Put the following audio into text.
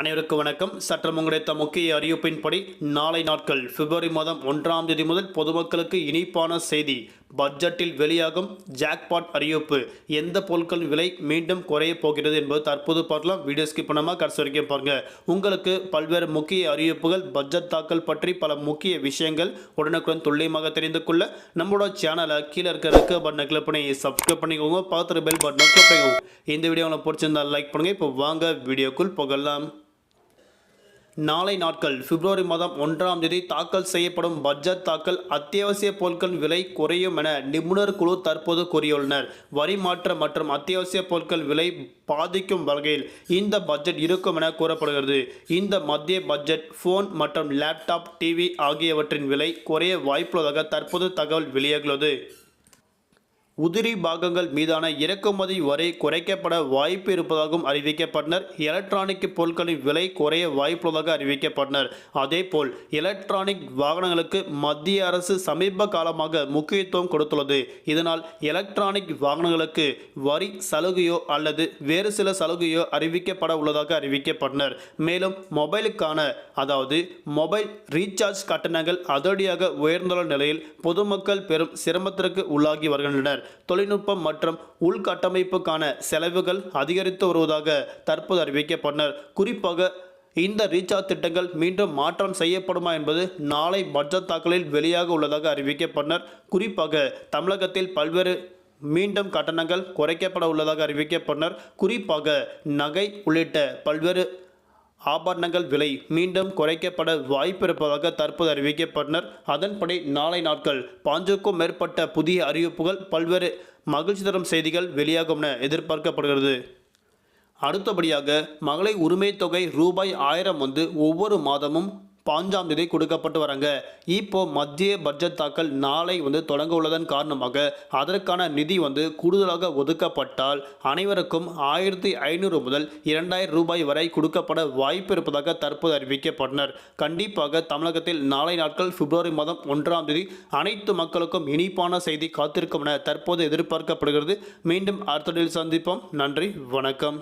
அனைவருக்கும் வணக்கம். சற்றம் கிடைத்த முக்கிய அறிவிப்பின்படி நாளை நாட்கள் பிப்ரவரி மாதம் ஒன்றாம் தேதி முதல் பொதுமக்களுக்கு இனிப்பான செய்தி. பட்ஜெட்டில் வெளியாகும் ஜாக்பாட் அறிவிப்பு. எந்த பொருட்களின் விலை மீண்டும் குறையப் போகிறது என்பது தற்போது பார்க்கலாம். வீடியோ ஸ்கிப் பண்ணாமல் கடைசி வரைக்கும் பாருங்க. உங்களுக்கு பல்வேறு முக்கிய அறிவிப்புகள் பட்ஜெட் தாக்கல் பற்றி பல முக்கிய விஷயங்கள் உடனுக்குடன் துல்லியமாக தெரிந்து கொள்ள நம்மளோட சேனலை கீழே இருக்க இருக்க பட்டனை கிளிக் பண்ணி சப்ஸ்கிரைப் பண்ணிக்கோங்க. பார்த்துட்டு பெல் பட்டனை கிளிக் பண்ணிக்கோங்க. இந்த வீடியோ உங்களுக்கு பிடிச்சிருந்தா லைக் பண்ணுங்கள் இப்போ வாங்க வீடியோக்குள் போகலாம். நாளை நாட்கள் பிப்ரவரி மாதம் ஒன்றாம் தேதி தாக்கல் செய்யப்படும் பட்ஜெட் தாக்கல் அத்தியாவசிய பொருட்களின் விலை குறையும் என நிபுணர் குழு தற்போது கூறியுள்ளனர். வரி மாற்றம் மற்றும் அத்தியாவசிய பொருட்கள் விலை பாதிக்கும் வகையில் இந்த பட்ஜெட் இருக்கும் என கூறப்படுகிறது. இந்த மத்திய பட்ஜெட் ஃபோன் மற்றும் லேப்டாப் டிவி ஆகியவற்றின் விலை குறைய வாய்ப்புள்ளதாக தற்போது தகவல் வெளியாகியுள்ளது. உதிரி பாகங்கள் மீதான இறக்குமதி வரை குறைக்கப்பட வாய்ப்பு இருப்பதாகவும் அறிவிக்கப்பட்டனர். எலக்ட்ரானிக் பொருட்களின் விலை குறைய வாய்ப்புள்ளதாக அறிவிக்கப்பட்டனர். அதேபோல் எலக்ட்ரானிக் வாகனங்களுக்கு மத்திய அரசு சமீப காலமாக முக்கியத்துவம் கொடுத்துள்ளது. இதனால் எலக்ட்ரானிக் வாகனங்களுக்கு வரி சலுகையோ அல்லது வேறு சில சலுகையோ அறிவிக்கப்பட உள்ளதாக அறிவிக்கப்பட்டனர். மேலும் மொபைலுக்கான அதாவது மொபைல் ரீசார்ஜ் கட்டணங்கள் அதிரடியாக உயர்ந்துள்ள நிலையில் பொதுமக்கள் பெரும் சிரமத்திற்கு உள்ளாகி வருகின்றனர். தொழில்நுட்பம் மற்றும் உள்கட்டமைப்புக்கான செலவுகள் அதிகரித்து வருவதாக தற்போது அறிவிக்கப்பட்டனர். குறிப்பாக இந்த ரீசார்ஜ் திட்டங்கள் மீண்டும் மாற்றம் செய்யப்படுமா என்பது நாளை பட்ஜெட் தாக்கலில் வெளியாக உள்ளதாக அறிவிக்கப்பட்டனர். குறிப்பாக தமிழகத்தில் பல்வேறு மீண்டும் கட்டணங்கள் குறைக்கப்பட உள்ளதாக அறிவிக்கப்பட்டனர். குறிப்பாக நகை உள்ளிட்ட பல்வேறு ஆபரணங்கள் விலை மீண்டும் குறைக்கப்பட வாய்ப்பிருப்பதாக தற்போது அறிவிக்கப்பட்டனர். அதன்படி நாளை நாட்கள் பாஞ்சுக்கும் மேற்பட்ட புதிய அறிவிப்புகள் பல்வேறு மகிழ்ச்சி தரும் செய்திகள் வெளியாகும் என எதிர்பார்க்கப்படுகிறது. அடுத்தபடியாக மகளிர் உரிமை தொகை ரூபாய் ஆயிரம் வந்து ஒவ்வொரு மாதமும் பாஞ்சாம் தேதி கொடுக்கப்பட்டு வராங்க. இப்போ மத்திய பட்ஜெட் தாக்கல் நாளை வந்து தொடங்க உள்ளதன் காரணமாக அதற்கான நிதி வந்து கூடுதலாக ஒதுக்கப்பட்டால் அனைவருக்கும் ஆயிரத்தி ஐநூறு முதல் இரண்டாயிரம் ரூபாய் வரை கொடுக்கப்பட வாய்ப்பு இருப்பதாக தற்போது அறிவிக்கப்பட்டனர். கண்டிப்பாக தமிழகத்தில் நாளை நாட்கள் பிப்ரவரி மாதம் ஒன்றாம் தேதி அனைத்து மக்களுக்கும் இனிப்பான செய்தி காத்திருக்கும் என தற்போது எதிர்பார்க்கப்படுகிறது. மீண்டும் அடுத்த சந்திப்போம். நன்றி வணக்கம்.